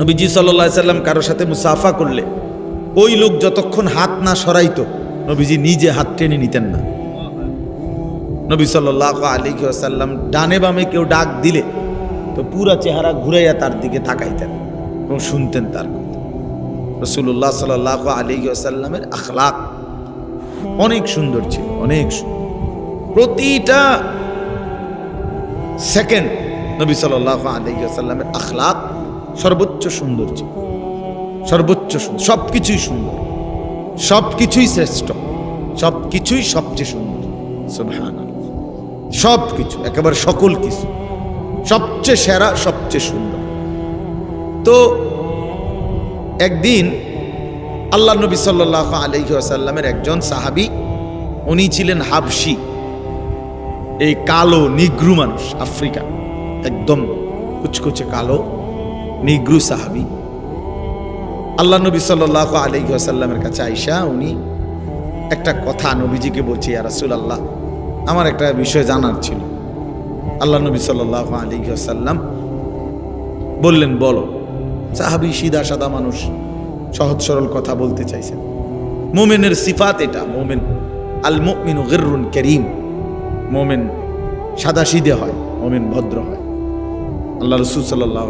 নবীজি সাল্লাহ সাল্লাম কারোর সাথে মুসাফা করলে ওই লোক যতক্ষণ হাত না সরাইতো, নবীজি নিজে হাত টেনে নিতেন না। নবী সাল্লাহ আলী সাল্লাম ডানে বামে কেউ ডাক দিলে তো পুরা চেহারা ঘুরাইয়া তার দিকে তাকাইতেন এবং শুনতেন তার রসুল্লাহ সাল্লাহ আলী সাল্লামের আখলাক অনেক সুন্দর ছিল, অনেক সুন্দর। প্রতিটা সেকেন্ড নবী সাল্লাহ আলী সাল্লামের আখলাক সর্বোচ্চ সুন্দর ছিল সর্বোচ্চ সব কিছুই সুন্দর। সব কিছুই শ্রেষ্ঠ। সব কিছুই সবচেয়ে সুন্দর। সব কিছু একেবারে সকল কিছু। সবচেয়ে সেরা, সবচেয়ে সুন্দর। তো একদিন আল্লাহ নবী সাল্লাহ আলহি আসাল্লামের একজন সাহাবি, উনি ছিলেন হাবসি এই কালো, নিগ্রু মানুষ আফ্রিকা একদম কুচকুচে কালো নিগ্রু সাহাবি। আল্লাহ নবী সাল্লাহ আলহি কাছে আইসা উনি একটা কথা নবীজিকে বলছি রাসুল আল্লাহ আমার একটা বিষয় জানার ছিল। আল্লাহ নবী সাল্লাহ আলী বললেন, বলো। সাহাবি সিদা সাদা মানুষ, সহজ সরল কথা বলতে চাইছেন। মোমেনের সিফাত এটা, মোমেন আল মুমিন গিররুন করিম। মোমেন সাদা সিদে হয়, মোমেন ভদ্র হয়। আল্লাহ রসুল সাল্লাহ